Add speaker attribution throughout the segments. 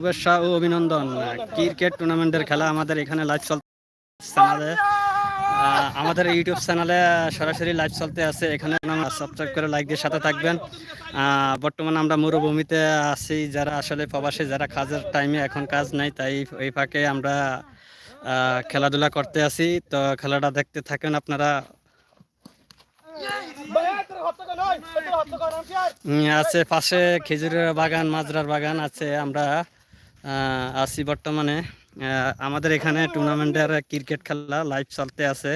Speaker 1: শুভেচ্ছা ও অভিনন্দন। ক্রিকেট টুর্নামেন্টের খেলা আমাদের এখানে লাইভ চলতে চ্যানেলে আমাদের ইউটিউব চ্যানেলে সরাসরি লাইভ চলতে আছে। এখানে সাবস্ক্রাইব করে লাইক দিয়ে সাথে থাকবেন। বর্তমানে আমরা মরুভূমিতে আছি। যারা আসলে প্রবাসী, যারা কাজের টাইমে এখন কাজ নাই, তাই এই ফাঁকে আমরা খেলাধুলা করতে আছি। তো খেলাটা দেখতে থাকেন আপনারা। আছে পাশে খেজুরের বাগান, মাজরার বাগান আছে। আমরা আছি বর্তমানে। আমাদের এখানে টুর্নামেন্টের ক্রিকেট খেলা লাইভ চলতে আছে।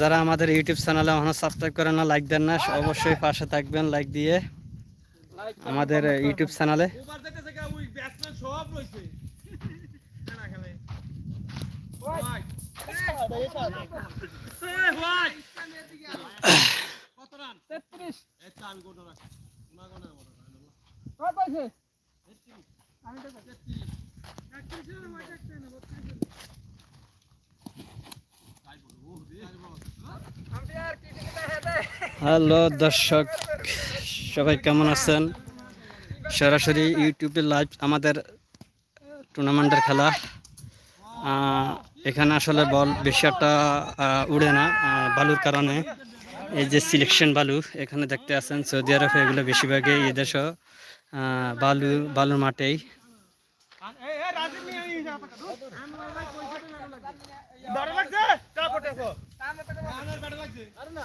Speaker 1: যারা আমাদের ইউটিউব চ্যানেলে এখনও সাবস্ক্রাইব করেন না লাইক দেন না। অবশ্যই পাশে থাকবেন লাইক দিয়ে আমাদের ইউটিউব চ্যানেলে।
Speaker 2: রইছে খেলা খেলে ভাই এ ভাই কত রান 33 এটা আমি কোন রান না কোন রান কত পাইছে আমি তো 33 31 এর মধ্যে একটা না 32 তাই বলব ও রে আমি আর কি দিতে হেতে
Speaker 1: হ্যালো দর্শক সবাই কেমন আছেন? সরাসরি ইউটিউবে লাইভ আমাদের টুর্নামেন্টের খেলা। এখানে আসলে বল বেশি একটা উড়ে না বালুর কারণে। এই যে সিলেকশন বালু এখানে দেখতে আছেন সৌদি আরবে এগুলো বেশিরভাগই এদেশও আহ, বালু বালুর মাঠেই।
Speaker 2: এ এ রাজীব নিয়ে এই যা পাকা আমার ভাই পয়সা না লাগছে ডর লাগছে কা পটেছো আমার ব্যাট লাগছে আরে না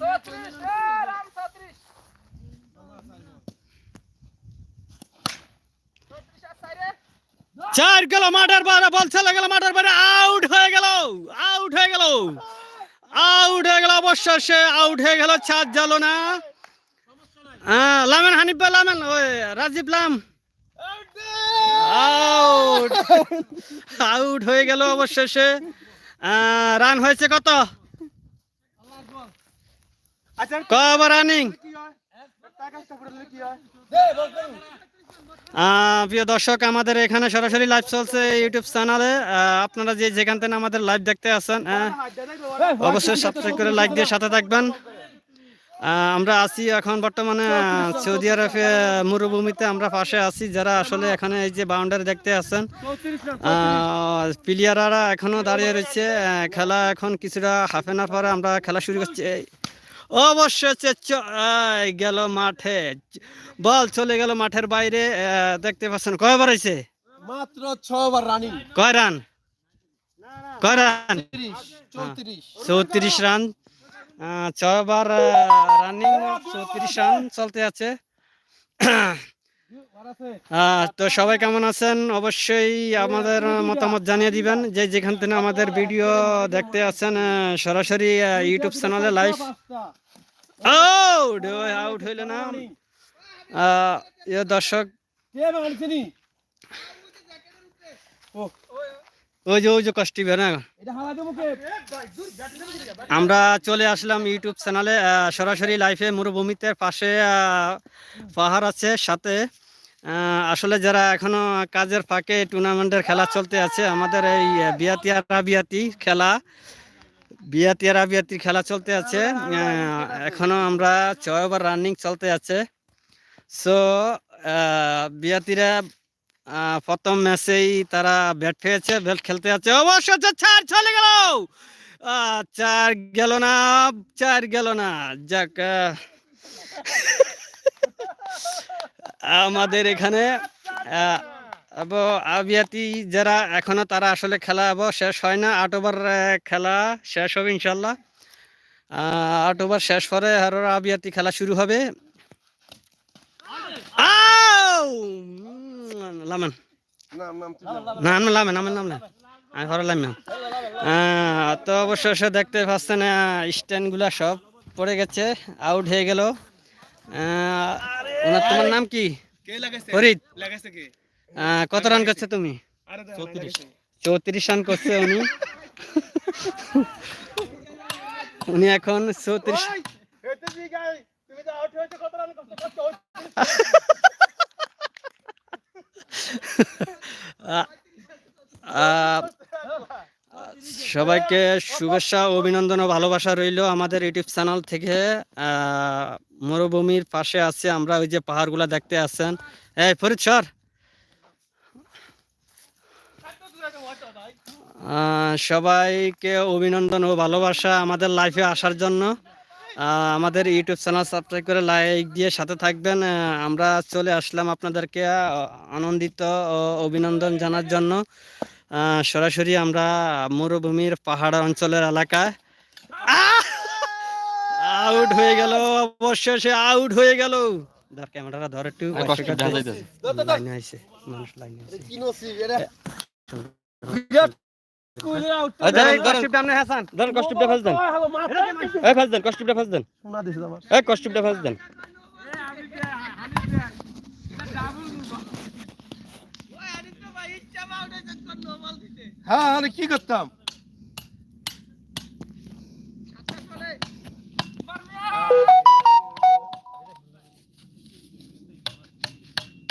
Speaker 2: 36 রাম 36
Speaker 1: চার গেল মাঠের বাইরে বল চলে গেল মাঠের বাইরে আউট হয়ে গেল আউট হয়ে গেল। আউট হয়ে গেল অবশ্য সে আউট হয়ে গেল চার জালো না হ্যাঁ লামেন হানিফ লামেন ওই রাজীব লাম আউট আউট হয়ে গেল অবশেষে রান হয়েছে কত
Speaker 2: আচ্ছা
Speaker 1: কবার রানিং প্রিয় দর্শক আমাদের এখানে সরাসরি লাইভ চলছে ইউটিউব চ্যানেলে আপনারা যে যেখান থেকে আমাদের লাইভ দেখতে আছেন আহ, অবশ্যই সাবস্ক্রাইব করে লাইক দিয়ে সাথে থাকবেন। আমরা আছি এখন বর্তমানে সৌদি আরবে মরুভূমিতে। আমরা পাশে আছি যারা আসলে এখানে এই যে বাউন্ডারি দেখতে আছেন। প্লেয়াররা এখনও দাঁড়িয়ে রয়েছে। খেলা এখন কিছুটা হাফ এন পরে আমরা খেলা শুরু করছি। অবশ্যই গেল মাঠে। বল চলে গেল মাঠের বাইরে দেখতে পাচ্ছেন কয়বার হয়েছে?
Speaker 3: মাত্র ছবার রানিং
Speaker 1: কয় রান? কয় রান?
Speaker 3: চৌত্রিশ
Speaker 1: চৌত্রিশ। রান। আহ, ছয়বার রানিং চৌত্রিশ রান চলতে আছে। তো সবাই কেমন আছেন? অবশ্যই আমাদের মতামত জানিয়ে দিবেন। যে যেখান থেকে আমাদের ভিডিও দেখতে আছেন সরাসরি ইউটিউব চ্যানেলে লাইভ আউট আউট হইল না। ইয়ে দর্শক ওই যে ওই যে কষ্টি না? আমরা চলে আসলাম ইউটিউব চ্যানেলে। সরাসরি লাইভে মরুভূমিতে পাশে পাহাড় আছে সাথে আসলে যারা এখনও কাজের ফাঁকে টুর্নামেন্টের খেলা চলতে আছে আমাদের এই বিয়াতি আর রাবিয়াতি খেলা বিয়াতি আর রাবিয়াতির খেলা চলতে আছে। এখনও আমরা ছয় ওভার রানিং চলতে আছে। সো বিয়াতিরা প্রথম ম্যাচেই তারা ব্যাট পেয়েছে ব্যাট খেলতে আছে। অবশ্য চার চলে গেল! চার গেল না চার গেল না। যাক আমাদের এখানে আব আবিয়াতি যারা এখনও তারা আসলে খেলা আব শেষ হয় না। আট ওভার খেলা শেষ হবে ইনশাল্লাহ আট ওভার শেষ পরে আরও আবিয়াতি খেলা শুরু হবে! লামান।
Speaker 3: নাম নাম
Speaker 1: না না লামেন নামেন নামলেন আমি ঘরে লামিয়াম তো অবশ্য দেখতে পাচ্ছেন স্ট্যান্ডগুলা সব পড়ে গেছে আউট হয়ে গেল। ওনার তোমার নাম কি?
Speaker 2: কে লাগাইছে?
Speaker 1: ফরিদ।
Speaker 2: লাগাইছে কে?
Speaker 1: কত রান করছে তুমি?
Speaker 2: আরে 34
Speaker 1: চৌত্রিশ রান করছে উনি। উনি এখন চৌত্রিশ সবাইকে শুভেচ্ছা অভিনন্দন ও ভালোবাসা রইল আমাদের ইউটিউব চ্যানেল থেকে। মরুভূমির পাশে আছে আমরা ওই যে পাহাড়গুলা দেখতে আছেন। এই ফরিদ সর সবাইকে অভিনন্দন ও ভালোবাসা আমাদের লাইফে আসার জন্য। আমাদের ইউটিউব চ্যানেল সাবস্ক্রাইব করে লাইক দিয়ে সাথে থাকবেন। আমরা চলে আসলাম আপনাদেরকে আনন্দিত ও অভিনন্দন জানার জন্য। সরাসরি আমরা মরুভূমির পাহাড় অঞ্চলের এলাকায়। আউট হয়ে গেল অবশেষে আউট হয়ে গেল। ধর ক্যামেরাটা ধর একটু লাইনে মানুষ লাইনে আইছে
Speaker 3: কি নসিব এটা
Speaker 1: কষ্টটা আপনি হাসান ধর কষ্টটা ফাস দেন এই ফাস দেন কষ্টটা ফাস দেন
Speaker 3: শোনা দিছে আমার
Speaker 1: এই কষ্টটা ফাস দেন
Speaker 3: হ্যাঁ আমি কি করতাম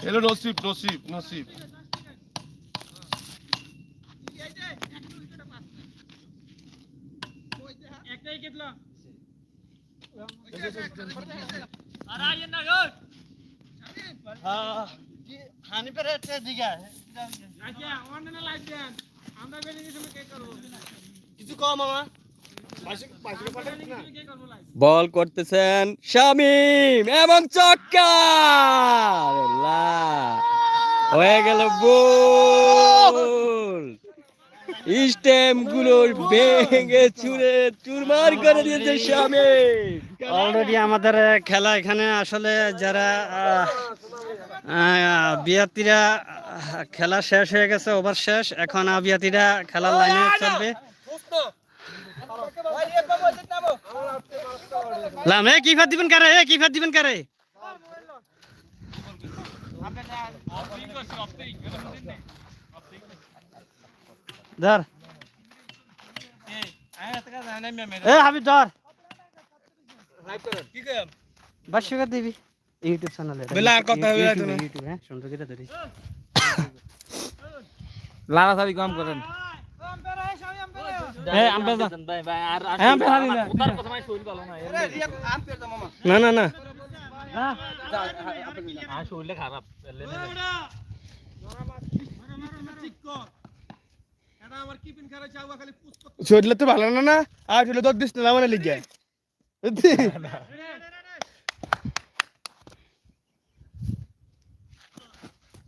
Speaker 3: এলো নসিব নসিব নসিব
Speaker 1: কিছু কম মামা। বল করতেছেন শামিম এবং চক্কার হয়ে গেল গোল। স্টেমগুলো ভেঙে চুরে চুরমার করে দিয়েছে শামিম। অলরেডি আমাদের খেলা এখানে আসলে যারা বিয়াতিরা খেলা শেষ হয়ে গেছে ওভার শেষ। এখন আবিয়াতিরা খেলার লাইনে চলবে। লাম এ কি ফাত দিবেন কারে? এ কি ফাত দিবেন কারে? ধর। এ হাবিব ধর। টাকা দিবি। ইউটিউব চ্যানেলে
Speaker 3: বেলা আর কথা হবে না তো না।
Speaker 1: ইউটিউব হ্যাঁ? সুন্দর করে ধরি
Speaker 2: লাড়াছাড়ি কম করেন। এই আম্পে যা এই আম্পে হারি না।
Speaker 1: না না না
Speaker 3: শরীরে তো ভালো না না আর দর দিস না মানে লিগে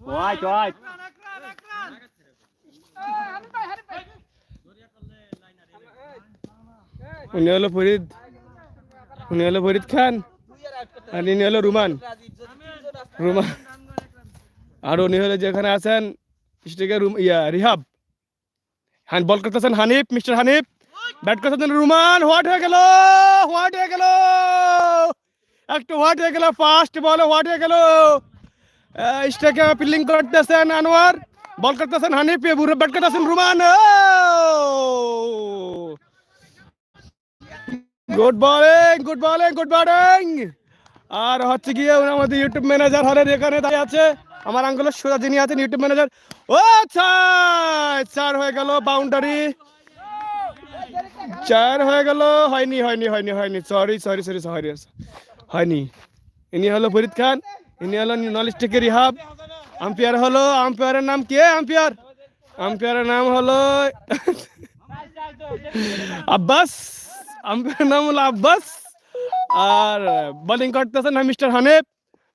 Speaker 1: ওয়াইট ওয়াইট
Speaker 3: উনি হলো ফরিদ। উনি হলো ফরিদ খান। আর ইনি হলো রুমান। রুমান। আর উনি হলো যেখানে আছেন স্টেকের রুম ইয়া রিহাব। হান বল করতেছেন হানিফ মিস্টার হানিফ। ব্যাট করতেছেন রুমান। হোয়াট হয়ে গেল? হোয়াট হয়ে গেল? একটু হোয়াট হয়ে গেল ফাস্ট বল হোয়াট হয়ে গেল? স্টেকে ফিল্ডিং করতেছেন আনোয়ার, বল করতেছেন হানিফ ব্যাট করতেছেন Ruman good bowling good bowling good bowling আর হচ্ছে গিয়ে আমাদের ইউটিউব ম্যানেজার হলেন, এখানে দাঁড়িয়ে আছে। আমার আঙ্গুলের সোজা যিনি আছেন ইউটিউব ম্যানেজার ও চার হয়ে গেল বাউন্ডারি চার হয়ে গেল, হয়নি হয়নি হয়নি হয়নি। সরি সরি সরি সরি হয়নি। ইনি হলো ফরিদ খান। ইনি হলো নলিস্টিকের রিহাব আম্পায়ার হলো, আম্পায়ারের নাম কে আম্পায়ার? আম্পায়ারের নাম হলো আব্বাস। আম্পায়ারের নাম হলো আব্বাস। আর বোলিং করতেছেন মিস্টার হানিফ।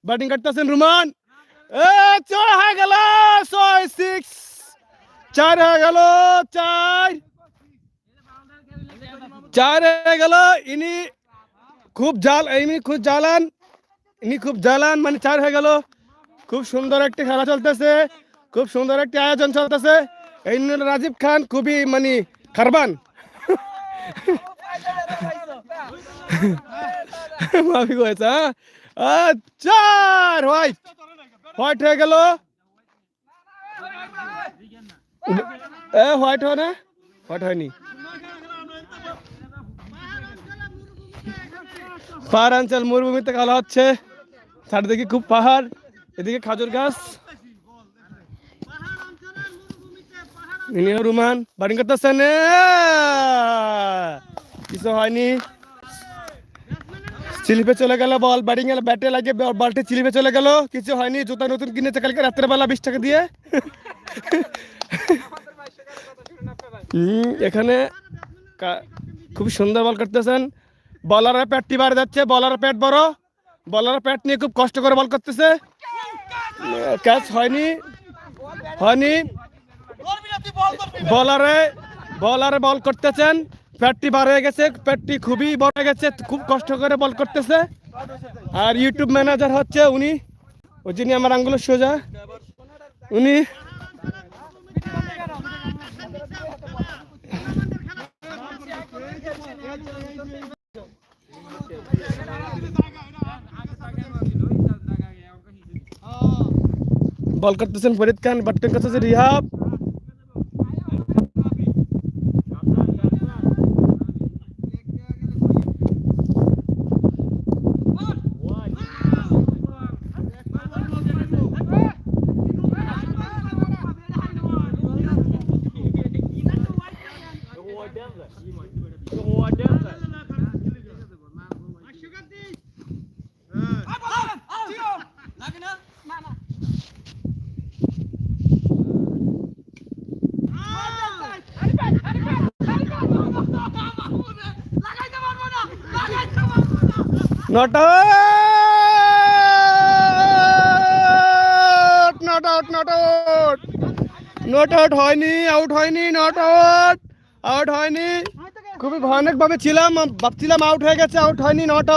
Speaker 3: ব্যাটিং করতেছেন রুমান। এ, চার হয়ে গেল, ছয় সিক্স চার হয়ে গেল, চার। চার হয়ে গেল, ইনি খুব জাল ইনি খুব জ্বালান ইনি খুব জ্বালান মানে চার হয়ে গেল। খুব সুন্দর একটি খেলা চলতেছে, খুব সুন্দর একটি আয়োজন চলতেছে। এই রাজীব খান খুবই মানে খারবান। মাফি কয়েছে হ্যাঁ? চার, হোয়াইট। হোয়াইট হয়ে গেল। এ, হোয়াইট হয় না? হোয়াইট হয়নি। পাহাড়াঞ্চল মরুভূমিতে খেলা হচ্ছে। চারিদিকে খুব পাহাড়, এদিকে খাজুর গাছ। রুমান ব্যাটিং করতেছেন! কিছু হয়নি। চিলিপে চলে গেল বল, ব্যাটিং এর ব্যাটে লাগে বলটি চিলিপে চলে গেল। কিছু হয়নি, জুতা নতুন কিনেছে কালকে, রাত্রেবেলা বিশ টাকা দিয়ে। এখানে খুব সুন্দর বল করতেছেন। বলারের প্যাটটি বার যাচ্ছে, বলারের প্যাট বড়। বলারের প্যাট নিয়ে খুব কষ্ট করে বল করতেছে। ক্যাচ হয়নি হয়নি। বলারে বলারে বল করতেছেন। প্যাটটি বার হয়ে গেছে, প্যাটটি খুবই বড় হয়ে গেছে, খুব কষ্ট করে বল করতেছে। আর ইউটিউব ম্যানেজার হচ্ছে উনি। ওই যিনি আমার আঙ্গুল সোজা, উনি বল করতেছেন ফরিদ খান ব্যাটিং করতেছে Rihab not out not out not out not out not out হয়নি আউট হয়নি নট আউট আউট হয়নি। খুবই ভয়ানকভাবে ছিলাম, ভাবছিলাম আউট হয়ে গেছে আউট হয়নি নট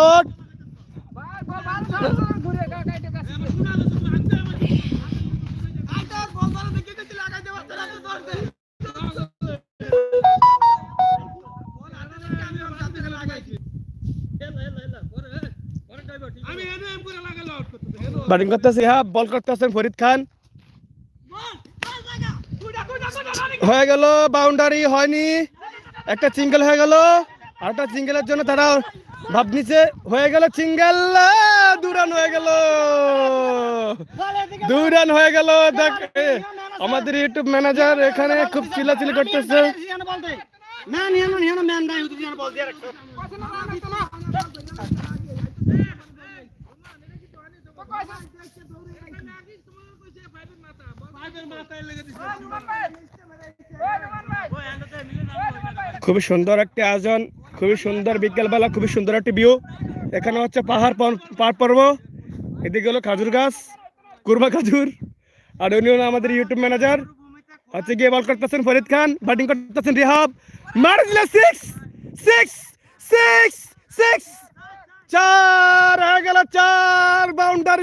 Speaker 3: ব্যাটিং করতেছে হ্যাঁ বল করতেছেন ফরিদ খান হয়ে গেল বাউন্ডারি হয়নি একটা সিঙ্গেল হয়ে গেল আর একটা সিঙ্গেলের জন্য তারা ভাব নিচে হয়ে গেল সিঙ্গেল দু রান হয়ে গেল দুই রান হয়ে গেল দেখ আমাদের ইউটিউব ম্যানেজার এখানে খুব চিল্লাচিল্লি করতেছে
Speaker 1: ম্যান বল
Speaker 3: খুবই সুন্দর একটি আয়োজন, খুবই সুন্দর বিকেলবেলা খুবই সুন্দর একটি ভিউ এখানে হচ্ছে পাহাড় পাহাড় পর্ব। এদিকে হলো খাজুর গাছ, কুরমা খাজুর, আর উনি হলো আমাদের ইউটিউব ম্যানেজার হচ্ছে গিয়ে বল করতেছেন ফরিদ খান ব্যাটিং করতেছেন রিহাব। মার দিলে সিক্স সিক্স সিক্স সিক্স চার হয়ে গেল, চার।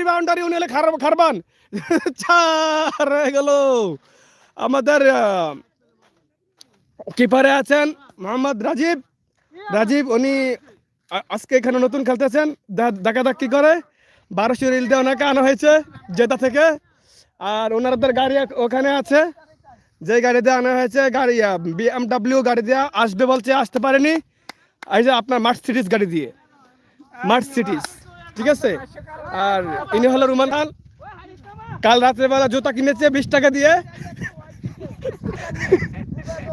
Speaker 3: বাউন্ডারি উনি খারবান। গেল। আমাদের কিপারে আছেন মোহাম্মদ রাজীব। রাজীব, উনি আজকে এখানে নতুন খেলতেছেন। দেখা করে। বারোশো রিল দিয়ে ওনাকে আনা হয়েছে জেতা থেকে। আর ওনাদের গাড়ি ওখানে আছে। যে গাড়ি দিয়ে আনা হয়েছে, গাড়ি বিএমডাব্লিউ গাড়ি দিয়ে আসবে বলছে, আসতে পারেনি। এই যে আপনার মার্সিডিস গাড়ি দিয়ে। মার্ট মার্সিডিস ঠিক আছে? আর ইনি হলো রুমান খান। কাল রাত্রেবেলা জুতা কিনেছে বিশ টাকা দিয়ে।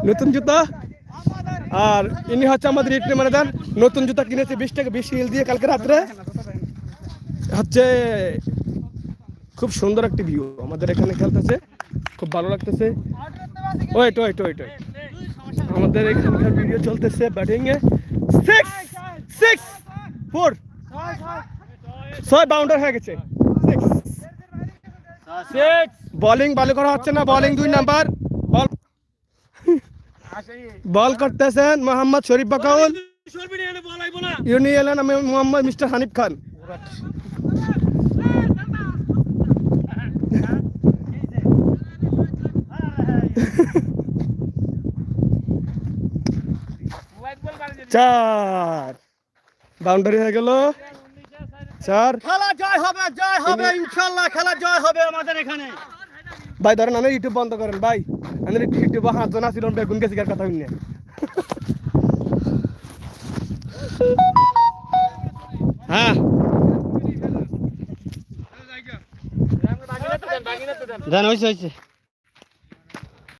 Speaker 3: নতুন জুতা। আর ইনি হচ্ছে আমাদের ইটনি ম্যানেজার। নতুন জুতা কিনেছে বিশ টাকা, বিশ হিল দিয়ে কালকে রাত্রে। হচ্ছে খুব সুন্দর একটি ভিউ আমাদের এখানে খেলতেছে। খুব ভালো লাগতেছে। Wait wait wait wait. আমাদের এখানকার ভিডিও চলতেছে ব্যাটিংয়ে। সিক্স সিক্স ফোর ছয় বাউন্ডার হয়ে গেছে। বলিং ভালো করা হচ্ছে না বলিং দুই নাম্বার। বল বল করতেছেন মোহাম্মদ শরীফ বাকাউল। ইউনি এলেন আমি মোহাম্মদ মিস্টার হানিফ খান। চার। বাউন্ডারি হয়ে গেল। চার
Speaker 1: খেলা জয় হবে জয় হবে ইনশাআল্লাহ খেলা জয় হবে আমাদের এখানে।
Speaker 3: ভাই ধরেন আমি ইউটিউব বন্ধ করেন ভাই। আমি ইউটিউব হাত জন আসিলাম বেগুন গেছি কথা শুনে
Speaker 1: হ্যাঁ। দেন হয়েছে হয়েছে